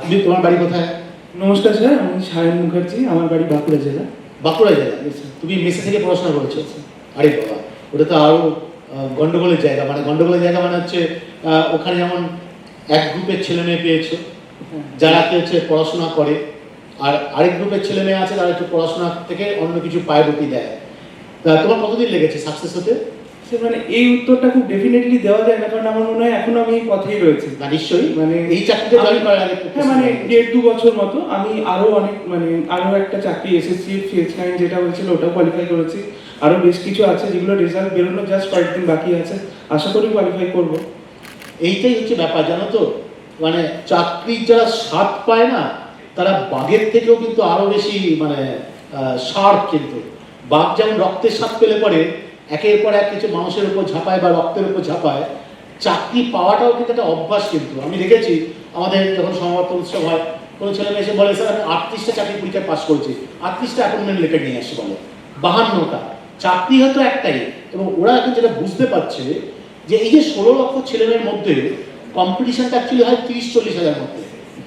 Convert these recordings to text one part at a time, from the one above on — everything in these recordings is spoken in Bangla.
তুমি তোমার বাড়ি কোথায়? নমস্কার স্যার আমি সায়ন মুখার্জি আমার বাড়ি বাঁকুড়া জেলা। বাঁকুড়া জেলা? তুমি মেসে থেকে পড়াশোনা করেছ? আরে বাবা ওটা তো আরও গন্ডগোলের জায়গা। মানে গন্ডগোলের জায়গা মানে হচ্ছে ওখানে যেমন এক গ্রুপের ছেলে মেয়ে পেয়েছ যারা কি হচ্ছে পড়াশোনা করে আর আরেক গ্রুপের ছেলে মেয়ে আছে তারা একটু পড়াশোনা থেকে অন্য কিছু পায়বতি দেয়। তা তোমার কতদিন লেগেছে সাকসেস হতে? সে মানে এই উত্তরটা খুব ডেফিনেটলি দেওয়া যায় না কারণ আমার মনে হয় এখনও আমি এই পথেই রয়েছি। না নিশ্চয়ই। মানে এই চাকরিতে জয়েন করার আগে হ্যাঁ মানে দেড় দু বছর মতো আমি আরও অনেক মানে আরও একটা চাকরি এসএসসি ফিএস নাইন যেটা হয়েছিল ওটা কোয়ালিফাই করেছি। আরও বেশ কিছু আছে যেগুলো রেজাল্ট বেরোনো জাস্ট কয়েকদিন বাকি আছে। আশা করি কোয়ালিফাই করব। এইটাই হচ্ছে ব্যাপার জানো তো? মানে চাকরির যারা স্বাদ পায় না তারা বাঘের থেকেও কিন্তু আরও বেশি মানে সার কিন্তু। বাঘ যেমন রক্তের স্বাদ পেলে পরে একের পর এক কিছু মানুষের উপর ঝাঁপায় বা রক্তের উপর ঝাঁপায় চাকরি পাওয়াটাও কিন্তু একটা অভ্যাস কিন্তু। আমি দেখেছি আমাদের যখন সমাবর্তন উৎসব হয় কোনো ছেলে মেয়ে এসে বলে স্যার আমি আটত্রিশটা চাকরি পরীক্ষায় পাস করেছি। আটত্রিশটা অ্যাপয়েন্টমেন্ট লেটার নিয়ে আসি বলে। বাহান্নটা। চাকরি হয়তো একটাই। এবং ওরা এখন যেটা বুঝতে পারছে যে এই যে ষোলো লক্ষ ছেলেমেয়ের মধ্যে কম্পিটিশনটা অ্যাকচুয়ালি হয় তিরিশ চল্লিশ হাজার মধ্যে।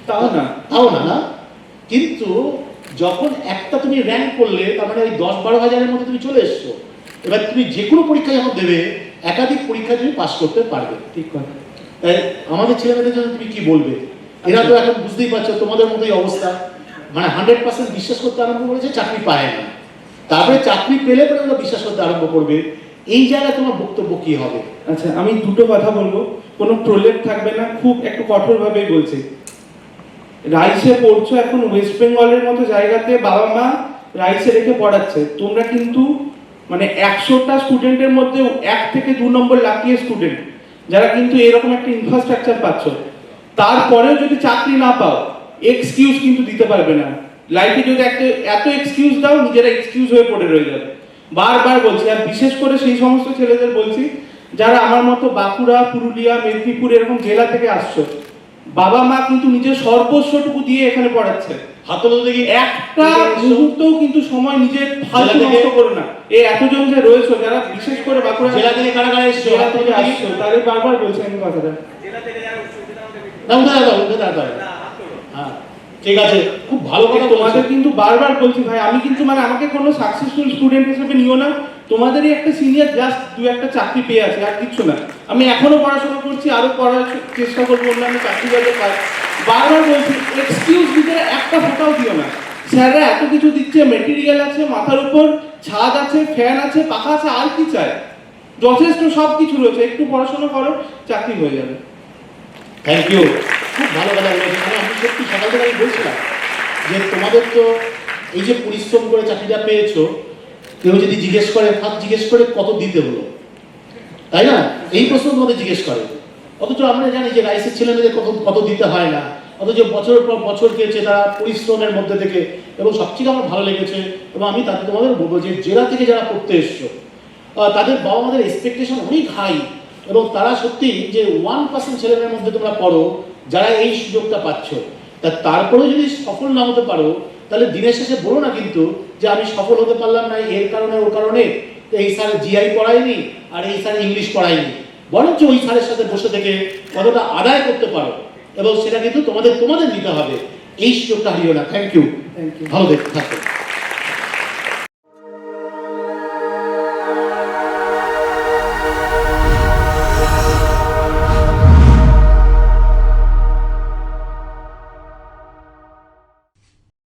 তাও না? তাও না না। কিন্তু যখন একটা তুমি র্যাঙ্ক করলে তার মানে ওই দশ বারো হাজারের মধ্যে তুমি চলে এসছো। এবার তুমি যে কোনো পরীক্ষা যখন দেবে একাধিক পরীক্ষা তুমি পাস করতে পারবে। ঠিক কথা। তাই আমাদের ছেলেমেয়েদের জন্য তুমি কি বলবে? এরা তো এখন বুঝতেই পারছ তোমাদের মতোই অবস্থা। মানে হান্ড্রেড পার্সেন্ট বিশ্বাস করতে আরম্ভ করেছে চাকরি পায় না। তারপরে চাকরি পেলে পরে ওরা বিশ্বাস করতে আরম্ভ করবে। এই জায়গায় তোমার বক্তব্য কি হবে? আচ্ছা আমি দুটো কথা বলব। কোনো প্রলেপ থাকবে না খুব একটু কঠোরভাবেই বলছি। রাইসে পড়ছো এখন ওয়েস্ট বেঙ্গলের মতো জায়গাতে বাবা মা রাইসে রেখে পড়াচ্ছে। তোমরা কিন্তু মানে একশোটা স্টুডেন্টের মধ্যে এক থেকে দু নম্বর লাকিয়ে স্টুডেন্ট যারা কিন্তু এরকম একটা ইনফ্রাস্ট্রাকচার পাচ্ছ। তারপরেও যদি চাকরি না পাও এক্সকিউজ কিন্তু দিতে পারবে না। লাইফে যদি একটা এত এক্সকিউজ দাও, নিজেরা এক্সকিউজ হয়ে পড়ে রয়ে যাবে। বারবার বলছি, আর বিশেষ করে সেই সমস্ত ছেলেদের বলছি, যারা আমার মতো বাঁকুড়া, পুরুলিয়া, মেদিনীপুর এরকম জেলা থেকে আসছো বাবা মা কিন্তু নিজের সর্বস্বটুকু দিয়ে এখানে পড়াচ্ছে হাতলো একটা মুহূর্তও কিন্তু সময় নিজের ফালতু নষ্ট করো না। এই এতজন যে রয়েছে যারা বিশেষ করে বাঁকুড়া জেলা থেকে কারা কারা এসছো? জেলা থেকে। আসছো। তাদের বারবার বলছি আমি কথাটা। দাঁড়াও উঠে দাঁড়াও হ্যাঁ ঠিক আছে। খুব ভালো কথা তোমাদের কিন্তু বারবার বলছি ভাই আমি কিন্তু মানে আমাকে কোনো সাকসেসফুল স্টুডেন্ট হিসেবে নিও না। তোমাদেরই একটা সিনিয়র জাস্ট দু একটা চাকরি পেয়ে আছে আর কিচ্ছু না। আমি এখনও পড়াশোনা করছি আরও পড়ার চেষ্টা করব অন্যান্য চাকরি যাতে পাই। বারবার বলছি এক্সকিউজ দিতে একটা ফোটাও দিও না। স্যাররা এত কিছু দিচ্ছে মেটেরিয়াল আছে মাথার উপর ছাদ আছে ফ্যান আছে পাখা আছে আর কি চায় যথেষ্ট সব কিছু রয়েছে একটু পড়াশোনা করো চাকরি হয়ে যাবে। থ্যাংক ইউ খুব ভালো কথা বলেছ। মানে আমি সত্যি সকাল থেকে আমি বলছিলাম যে তোমাদের তো এই যে পরিশ্রম করে চাকরিটা পেয়েছ কেউ যদি জিজ্ঞেস করে ফার্স্ট জিজ্ঞেস করে, কত দিতে হলো? তাই না? এই প্রশ্ন তোমাদের জিজ্ঞেস করে। অথচ আমরা জানি যে রাইসের ছেলেমেয়েদের কত কত দিতে হয় না। অথচ বছরের পর বছর গিয়েছে তারা পরিশ্রমের মধ্যে থেকে এবং সবচেয়ে আমার ভালো লেগেছে এবং আমি তাদের তোমাদের বলব যে জেলা থেকে যারা পড়তে এসছো তাদের বাবা মাদের এক্সপেকটেশন অনেক হাই এবং তারা সত্যি যে ওয়ান পার্সেন্ট ছেলেমেয়ের মধ্যে তোমরা পড়ো, যারা এই সুযোগটা পাচ্ছ, তা তারপরেও যদি সফল না হতে পারো তাহলে দিনের শেষে বলো না কিন্তু যে আমি সফল হতে পারলাম না এর কারণে ওর কারণে। এই স্যার জিআই পড়ায়নি আর এই স্যার ইংলিশ পড়ায়নি। বরঞ্চ ওই স্যারের সাথে বসে থেকে কতটা আদায় করতে পারো এবং সেটা কিন্তু তোমাদের তোমাদের নিতে হবে। এই সুযোগটা হারিও না। থ্যাংক ইউ থ্যাংক ইউ ভালো দেখতে থাকো।